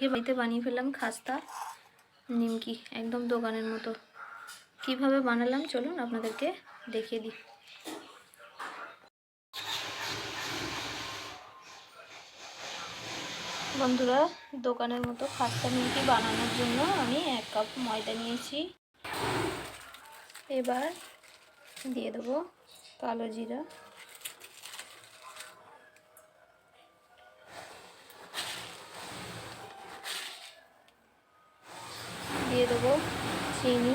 আজকে বাড়িতে বানিয়ে ফেললাম খাস্তা, নিমকি, একদম দোকানের মতো। কীভাবে বানালাম চলুন আপনাদেরকে দেখিয়ে দিই। বন্ধুরা, দোকানের মতো খাস্তা, নিমকি বানানোর জন্য আমি এক কাপ ময়দা নিয়েছি। এবার দিয়ে দেবো কালো জিরা। দেবো চিনি।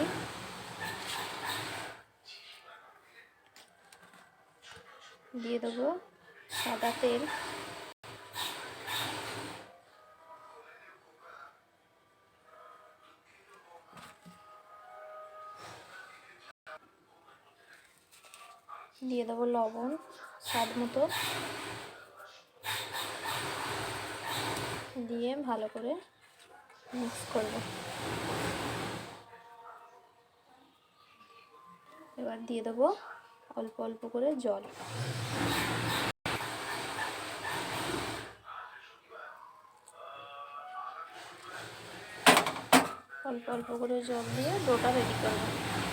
দিয়ে দেবো সাদা তেল। দিয়ে দেবো লবণ, স্বাদ মতো। দিয়ে ভালো করে মিক্স করব। এবার দিয়ে দেবো অল্প অল্প করে জল। অল্প অল্প করে জল দিয়ে ডোটা রেডি করব।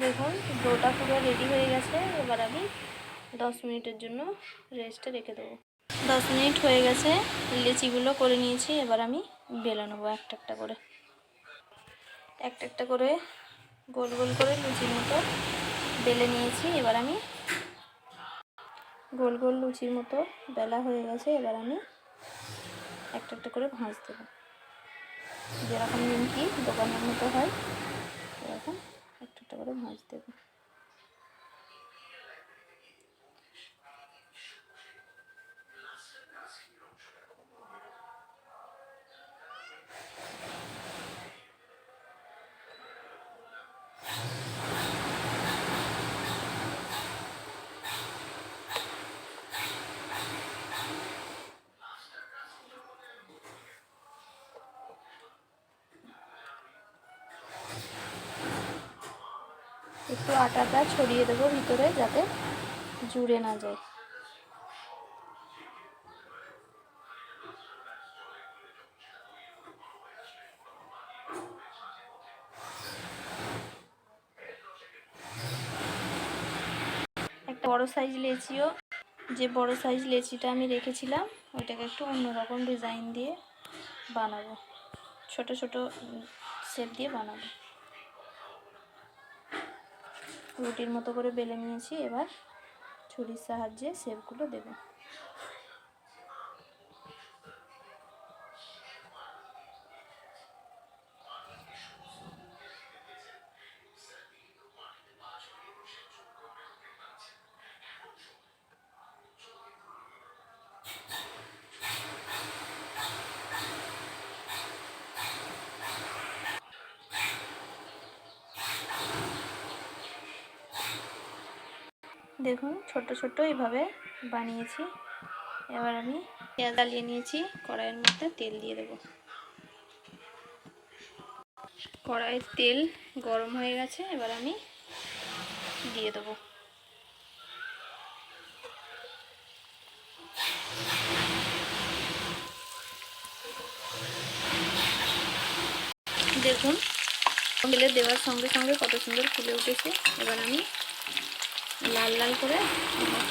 দেখুন, ডোটা পুরো রেডি হয়ে গেছে। এবার আমি দশ মিনিটের জন্য রেস্টে রেখে দেবো। দশ মিনিট হয়ে গেছে, লেচিগুলো করে নিয়েছি, এবার আমি বেলে নেব একটা একটা করে। একটা একটা করে গোল গোল করে লুচির মতো বেলে নিয়েছি। এবার আমি গোল গোল লুচির মতো বেলা হয়ে গেছে, এবার আমি একটা একটা করে ভাঁজ দেবো। যেরকম নিমকি দোকানের মতো হয়, এরকম। করে ভাঁজ দেবো। একটু আটাটা ছড়িয়ে দেবো ভিতরে যাতে জুড়ে না যায়। একটা বড় সাইজ লেচিও। যে বড় সাইজ লেচিটা আমি রেখেছিলাম, ওইটাকে একটু অন্যরকম ডিজাইন দিয়ে বানাবো। ছোট ছোট শেপ দিয়ে বানাবো। রুটির মতো করে বেলে নিয়েছি। এবার ছুরির সাহায্যে শেপগুলো দেব। দেখুন ছোট ছোট এইভাবে বানিয়েছি। এবার আমি পেঁয়াজ জ্বালিয়ে নিয়েছি, কড়াইয়ের মধ্যে তেল দিয়ে দেবো। কড়াইয়ের তেল গরম হয়ে গেছে, এবার আমি দিয়ে দেবো। দেখুন, তেলে দেওয়ার সঙ্গে সঙ্গে কত সুন্দর ফুলে উঠেছে। এবার আমি লাল লাল করে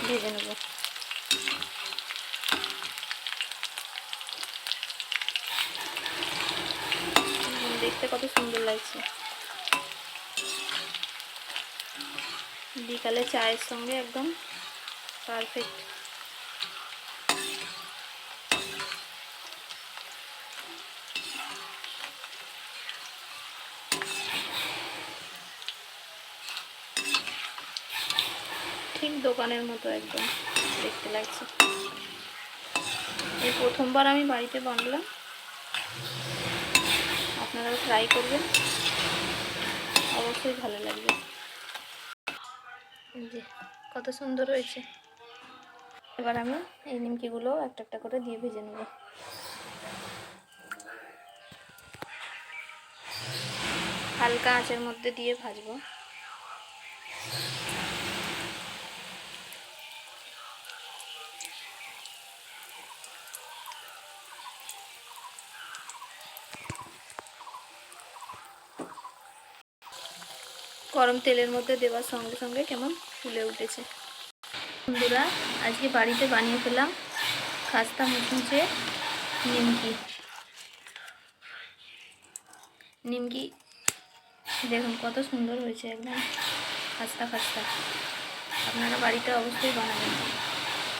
ভেজে নেব। দেখতে কত সুন্দর লাগছে। বিকালে চায়ের সঙ্গে একদম পারফেক্ট ঠিক দোকানের মতো একদম, দেখতে লাগছে। এই প্রথমবার আমি বাড়িতে বানালাম। আপনারাও ট্রাই করবেন। অবশ্যই ভালো লাগবে। যে, কত সুন্দর হয়েছে। এবার আমি এই নিমকিগুলো একটা একটা করে দিয়ে ভেজে নেব। হালকা আঁচের মধ্যে দিয়ে ভাজবো। গরম তেলের মধ্যে দেওয়ার সঙ্গে সঙ্গে কেমন ফুলে উঠেছে। বন্ধুরা, আজকে বাড়িতে বানিয়ে ফেলাম খাস্তা মুচমুচে নিমকি। নিমকি, দেখুন কত সুন্দর হয়েছে একদম, খাস্তা খাস্তা। আপনারা বাড়িতে অবশ্যই বানাবেন।